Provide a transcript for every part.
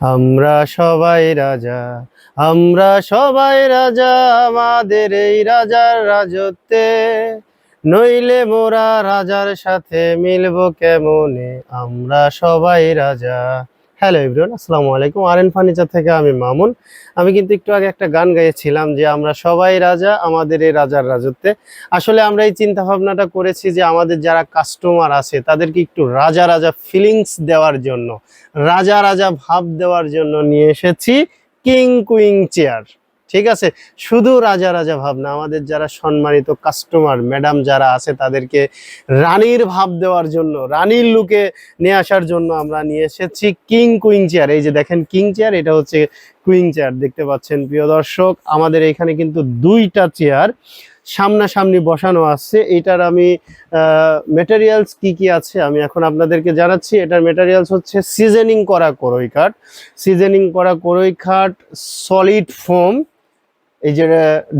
আমরা সবাই রাজা, আমরা সবাই রাজা, আমাদের এই রাজার রাজত্বে। নইলে মোরা রাজার সাথে মিলব কেমনে? আমরা সবাই রাজা হ্যালো এভরিওয়ান আসসালামু আলাইকুম। আর এন ফার্নিচার থেকে আমি মামুন। আমি কিন্তু একটু আগে একটা গান গাইয়েছিলাম যে আমরা সবাই রাজা, আমাদের এই রাজার রাজত্বে। আসলে আমরা এই চিন্তা ভাবনাটা করেছি যে আমাদের যারা কাস্টমার আছে, তাদেরকে একটু রাজা রাজা ফিলিংস দেওয়ার জন্য, রাজা রাজা ভাব দেওয়ার জন্য নিয়ে এসেছি কিং কুইং চেয়ার ঠিক আছে? শুধু রাজা রাজা ভাব না আমাদের যারা সম্মানিত কাস্টমার ম্যাডাম যারা আছে, তাদেরকে রানীর ভাব দেওয়ার জন্য, রানীর লুকে নিয়ে আসার জন্য আমরা নিয়ে এসেছি কিং কুইং চেয়ার এই যে দেখেন কিং চেয়ার এটা হচ্ছে কুইং চেয়ার দেখতে পাচ্ছেন প্রিয় দর্শক। আমাদের এখানে কিন্তু দুইটা চেয়ার সামনাসামনি বসানো আছে। এটার আমি মেটেরিয়ালস কি কি আছে আমি এখন আপনাদেরকে জানাচ্ছি। এটার মেটেরিয়ালস হচ্ছে সিজনিং করা করই কাঠ সিজনিং করা করই কাঠ সলিড ফোম এই যে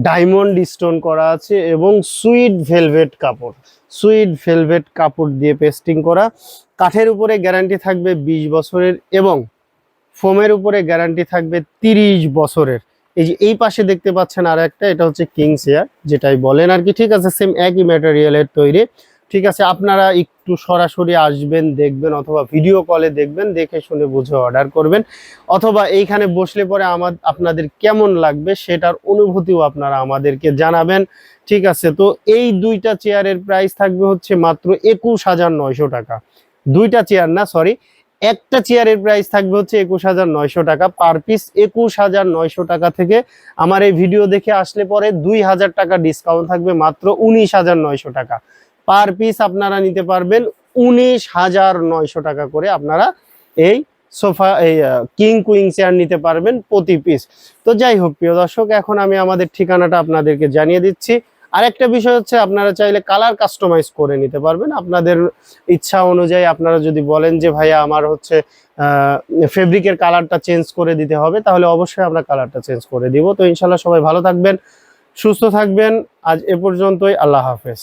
ডায়মন্ড স্টোন করা আছে এবং সুইট ভেলভেট কাপড়। সুইট ভেলভেট কাপড় দিয়ে পেস্টিং করা। কাঠের উপরে গ্যারান্টি থাকবে বিশ বছরের এবং ফোমের উপরে গ্যারান্টি থাকবে তিরিশ বছরের। এই যে, এই পাশে দেখতে পাচ্ছেন আর একটা এটা হচ্ছে কিংস এয়ার যেটাই বলেন আর কি। ঠিক আছে সেম একই ম্যাটেরিয়ালের তৈরি। ঠিক আছে, আপনারা একটু সরাসরি আসবেন, দেখবেন অথবা ভিডিও কলে দেখবেন, দেখে শুনে বুঝে অর্ডার করবেন। অথবা এইখানে বসলে পরে আমার, আপনাদের কেমন লাগবে সেটার অনুভূতিও আপনারা আমাদেরকে জানাবেন। ঠিক আছে, তো এই দুইটা চেয়ারের প্রাইস থাকবে হচ্ছে মাত্র একুশ হাজার নয়শো টাকা। দুইটা চেয়ার না সরি একটা চেয়ারের প্রাইস থাকবে হচ্ছে একুশ হাজার নয়শো টাকা পার পিস একুশ হাজার নয়শো টাকা থেকে আমার এই ভিডিও দেখে আসলে পরে দুই হাজার টাকা ডিসকাউন্ট থাকবে মাত্র উনিশ হাজার নয়শো টাকা। পার পিস আপনারা নিতে পারবেন উনিশ হাজার নয়শো টাকা করে আপনারা এই সোফা, এই কিং কুইং চেয়ার নিতে পারবেন প্রতি পিস। তো যাই হোক, প্রিয় দর্শক, এখন আমি আমাদের ঠিকানাটা আপনাদেরকে জানিয়ে দিচ্ছি। আরেকটা বিষয় হচ্ছে, আপনারা চাইলে কালার কাস্টমাইজ করে নিতে পারবেন। আপনাদের ইচ্ছা অনুযায়ী আপনারা যদি বলেন যে, ভাইয়া, আমার হচ্ছে ফেব্রিকের কালারটা চেঞ্জ করে দিতে হবে, তাহলে অবশ্যই আমরা কালারটা চেঞ্জ করে দিব। তো ইনশাল্লাহ সবাই ভালো থাকবেন, সুস্থ থাকবেন। আজ এ পর্যন্তই, আল্লাহ হাফেজ।